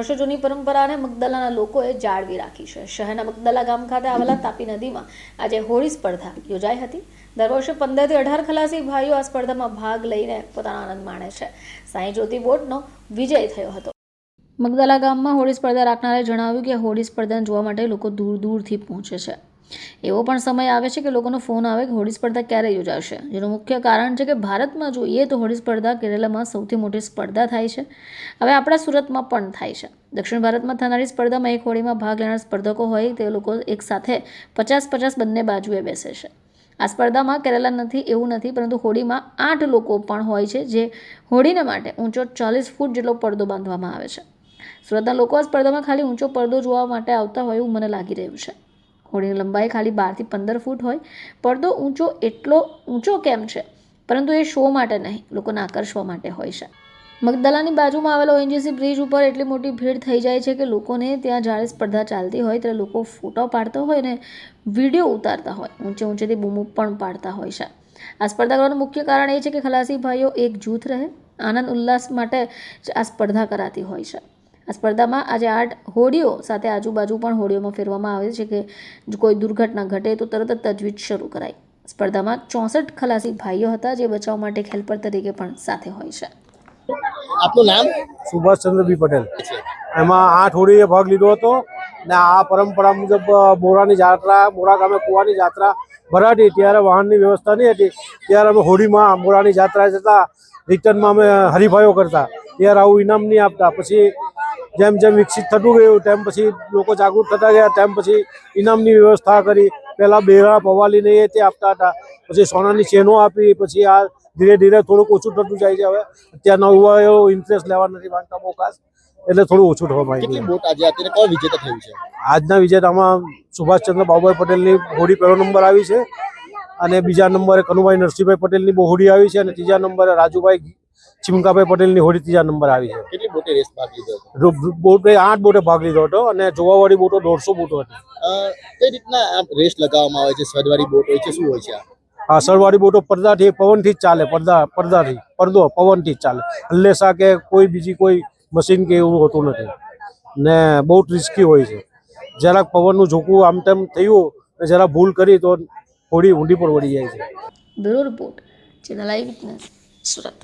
વર્ષો જૂની પરંપરાને મગદલાના લોકોએ જાળવી રાખી છે. શહેરના મગદલા ગામ ખાતે આવેલા તાપી નદીમાં આજે હોળી સ્પર્ધા યોજાઈ હતી. દર વર્ષે પંદરથી અઢાર ખલાસી ભાઈઓ આ સ્પર્ધામાં ભાગ લઈને પોતાનો આનંદ માણે છે. સાંઈ જ્યોતિ બોટનો વિજય થયો હતો. મગદલા ગામમાં હોળી સ્પર્ધા રાખનારે જણાવ્યું કે હોળી સ્પર્ધા જોવા માટે લોકો દૂર દૂરથી પહોંચે છે. એવો પણ સમય આવે છે કે લોકોનો ફોન આવે કે હોળી સ્પર્ધા ક્યારે યોજાશે. જેનું મુખ્ય કારણ છે કે ભારતમાં જોઈએ તો હોળી સ્પર્ધા કેરળમાં સૌથી મોટી સ્પર્ધા થાય છે. હવે આપણા સુરતમાં પણ થાય છે. દક્ષિણ ભારતમાં થનારી સ્પર્ધામાં એક હોળીમાં ભાગ લેનાર સ્પર્ધકો હોય તે લોકો એકસાથે પચાસ પચાસ બંને બાજુએ બેસે છે. આ સ્પર્ધામાં કેરેલા નથી, એવું નથી, પરંતુ હોળીમાં આઠ લોકો પણ હોય છે જે હોળીને માટે ઊંચો ચાલીસ ફૂટ જેટલો પડદો બાંધવામાં આવે છે. સુરતના લોકો આ સ્પર્ધામાં ખાલી ઊંચો પડદો જોવા માટે આવતા હોય એવું મને લાગી રહ્યું છે. હોળીની લંબાઈ ખાલી બારથી પંદર ફૂટ હોય. પડદો ઊંચો એટલો ઊંચો કેમ છે? પરંતુ એ શો માટે નહીં, લોકોને આકર્ષવા માટે હોય છે. મગદલાની બાજુમાં આવેલો ઓએનજીસી બ્રિજ ઉપર એટલી મોટી ભીડ થઈ જાય છે કે લોકોને ત્યાં જ્યારે સ્પર્ધા ચાલતી હોય ત્યારે લોકો ફોટો પાડતા હોય ને વીડિયો ઉતારતા હોય. ઊંચે ઊંચેથી બૂમો પણ પાડતા હોય છે. આ સ્પર્ધા કરવાનું મુખ્ય કારણ એ છે કે ખલાસી ભાઈઓ એક જૂથ રહે, આનંદ ઉલ્લાસ માટે આ સ્પર્ધા કરાતી હોય છે. આ સ્પર્ધામાં આજે આઠ હોડીઓ સાથે આજુબાજુ પણ હોડીઓમાં ફેરવામાં આવે છે કે જો કોઈ દુર્ઘટના ઘટે તો તરત જ તજવીજ શરૂ કરાય. સ્પર્ધામાં ચોસઠ ખલાસી ભાઈઓ હતા જે બચાવ માટે હેલ્પર તરીકે પણ સાથે હોય છે. આપનું નામ? સુભાષચંદ્રબી પટેલ. એમાં આઠ હોડીએ ભાગ લીધો હતો ને આ પરંપરા મુજબ મોરાની જાત્રા મોરા ગામે કુવાની જાત્રા ભરાતી ત્યારે વાહનની વ્યવસ્થા નહીં હતી. ત્યારે અમે હોળીમાં મોરાની જાત્રા જતા રિટર્નમાં અમે હરીફાઈઓ કરતા. ત્યારે આવું ઇનામ નહીં આપતા. પછી જેમ જેમ વિકસિત થતું ગયું તેમ પછી લોકો જાગૃત થતા ગયા તેમ પછી ઇનામની વ્યવસ્થા કરી. પહેલાં બેરા પવાલીને એ તે આપતા હતા. પછી સોનાની ચેનો આપી પછી આ ધીરે ધીરે થોડુંક ઓછું થતું જાય છે હવે. અત્યારના એવો ઇન્ટરેસ્ટ લેવા નથી માંગતા બહુ ખાસ. એટલે થોડું ઓછું થવા માંગ્યું. કોણ વિજેતા થયું છે? આજના વિજેતામાં સુભાષચંદ્ર બાબુભાઈ પટેલની હોડી પહેલો નંબર આવી છે. અને બીજા નંબરે કનુભાઈ નરસિંહભાઈ પટેલની બહુ હોડી આવી છે અને ત્રીજા નંબરે રાજુભાઈ ચિમકાભાઈ પટેલની હોડી ત્રીજા નંબર આવી છે. કેટલી બોટે રેસ ભાગ લીધો બોટે આઠ બોટે ભાગ લીધો હતો અને જોવાવાળી બોટો દોઢસો બોટો હતી. કઈ રીતના રેસ લગાવવામાં આવે છે? સદવાળી બોટ હોય છે શું હોય છે આ? આ સરવાળી બોટો પડદાથી પવનથી જ ચાલે પડદા પડદાથી પડદો પવનથી જ ચાલે. હલ્લેસા કે કોઈ બીજી કોઈ મશીન કે એવું હોતું નથી. ને બહુ રિસ્કી હોય છે. જરાક પવનનું ઝોકું આમ તેમ થયું ને જરા ભૂલ કરી તો હોડી ઊંડી પર વળી જાય છે. Bureau report channel eye witness Surat.